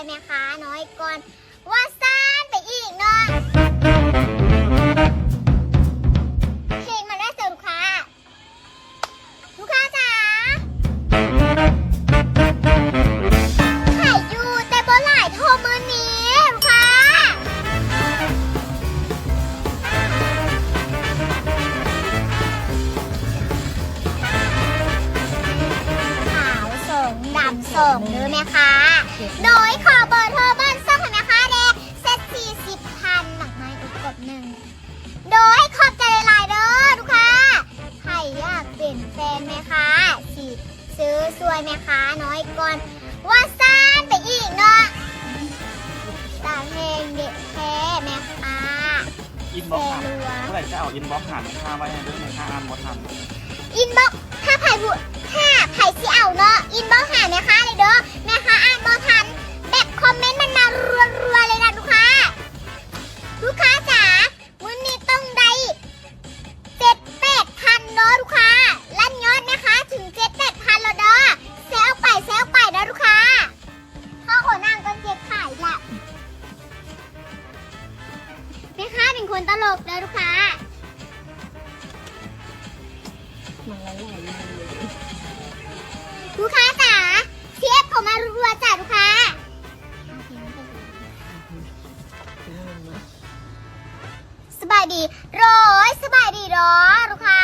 อยแมค้าน้อยก่อน ว่าซ่านไปอีกน้อเพลงมันได้เสริมค่ะลูกค้าจ๋าขายูแต่บหลายโทรมือนี้ค้าขาวสงดำสงด้อแมค้า โดยขอเบอร์โทรบ้านซ่องนะคะเดงเซตสี่สิบพันหนักไม้อีกกดหนึ่ง โดยขอบใจหลายเด้อทุกค่ะใครอยากเป็นแฟนไหมคะสิซื้อสวยไหมคะน้อยก่อนว่าซ่านไปอีกเนาะตาเพลงเด็กแท้ไหมคะอินบ็อกซ์เมื่อไหร่จะเอาอินบ็อกซ์หันค่าไว้ให้ด้วยหนึ่งค่าอ่านบททันอินบ็อกซ์ นตลกเลยลูกค้าลูกค้าจ๋าพีเอฟผมมารัวๆจ้ะลูกค้าสบายดีร้อยสบายดีร้อลูกค้า